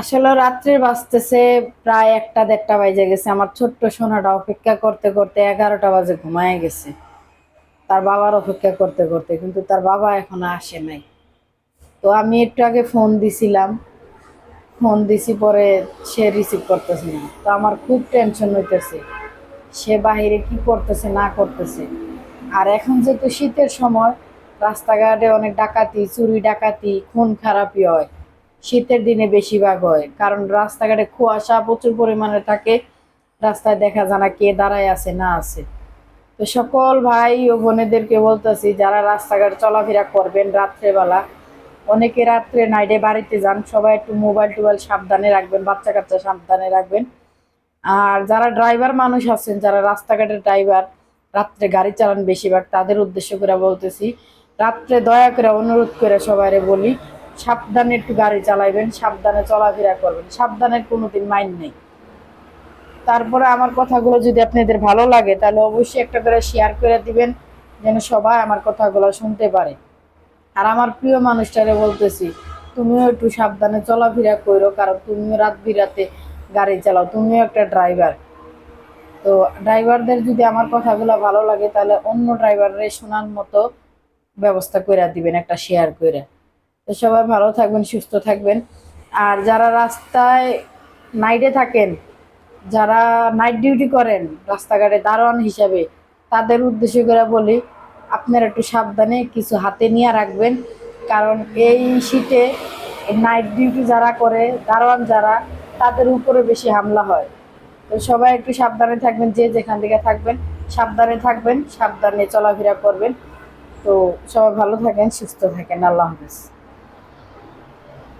আসলে রাত্রে বাজতেছে প্রায় একটা দেড়টা বাজে গেছে। আমার ছোট্ট সোনাটা অপেক্ষা করতে করতে এগারোটা বাজে ঘুমায় গেছে। তার বাবার অপেক্ষা করতে করতে, কিন্তু তার বাবা এখনও আসে নাই। তো আমি একটু আগে ফোন দিছিলাম। ফোন দিছি পরে সে রিসিভ করতেছে না। তো আমার খুব টেনশন হইতেছে। সে বাহিরে কি করতেছে, না করতেছে। আর এখন যেহেতু শীতের সময়, রাস্তাঘাটে অনেক ডাকাতি, চুরি ডাকাতি, খুন খারাপই হয়। শীতের দিনে বেশিরভাগ হয়। কারণ রাস্তাঘাটে কুয়াশা প্রচুর পরিমাণে থাকে। রাস্তায় দেখা যায় না কে দাঁড়ায় আছে, না আছে। তো সকল ভাই ও বোনেদেরকে বলতেছি, যারা রাস্তাঘাট চলাফেরা করবেন রাত্রেবেলা, অনেকে রাত্রে নাইটে বাড়িতে যান, সবাই একটু মোবাইল টোবাইল সাবধানে রাখবেন বাচ্চা কাচ্চা সাবধানে রাখবেন। আর যারা ড্রাইভার মানুষ আছেন, যারা রাস্তাঘাটের ড্রাইভার রাত্রে গাড়ি চালান বেশিরভাগ, তাদের উদ্দেশ্য করে বলতেছি, রাত্রে দয়া করে অনুরোধ করে সবাইরে বলি সাবধানে একটু গাড়ি চালাইবেন, সাবধানে চলাফেরা করবেন, সাবধানের কোনোদিন মাইন নেই। তারপরে আমার কথাগুলো যদি আপনাদের ভালো লাগে, তাহলে অবশ্যই একটা করে শেয়ার করে দিবেন, যেন সবাই আমার কথাগুলো শুনতে পারে। আর আমার প্রিয় মানুষটারে বলতেছি, তুমিও একটু সাবধানে চলাফেরা করো, কারণ তুমিও রাত বিরাতে গাড়ি চালাও, তুমিও একটা ড্রাইভার তো ড্রাইভারদের যদি আমার কথাগুলো ভালো লাগে, তাহলে অন্য ড্রাইভাররে শোনার মতো ব্যবস্থা করে দিবেন, একটা শেয়ার করে। তো সবাই ভালো থাকবেন, সুস্থ থাকবেন। আর যারা রাস্তায় নাইটে থাকেন, যারা নাইট ডিউটি করেন, রাস্তাঘাটে দারোয়ান হিসাবে, তাদের উদ্দেশ্য করে বলি, আপনারা একটু সাবধানে কিছু হাতে নিয়ে রাখবেন। কারণ এই শীতে নাইট ডিউটি যারা করে, দারোয়ান যারা, তাদের উপরে বেশি হামলা হয়। তো সবাই একটু সাবধানে থাকবেন, যে যেখান থেকে থাকবেন, সাবধানে থাকবেন, সাবধানে চলাফেরা করবেন। তো সবাই ভালো থাকেন, সুস্থ থাকেন। আল্লাহ হাফেজ।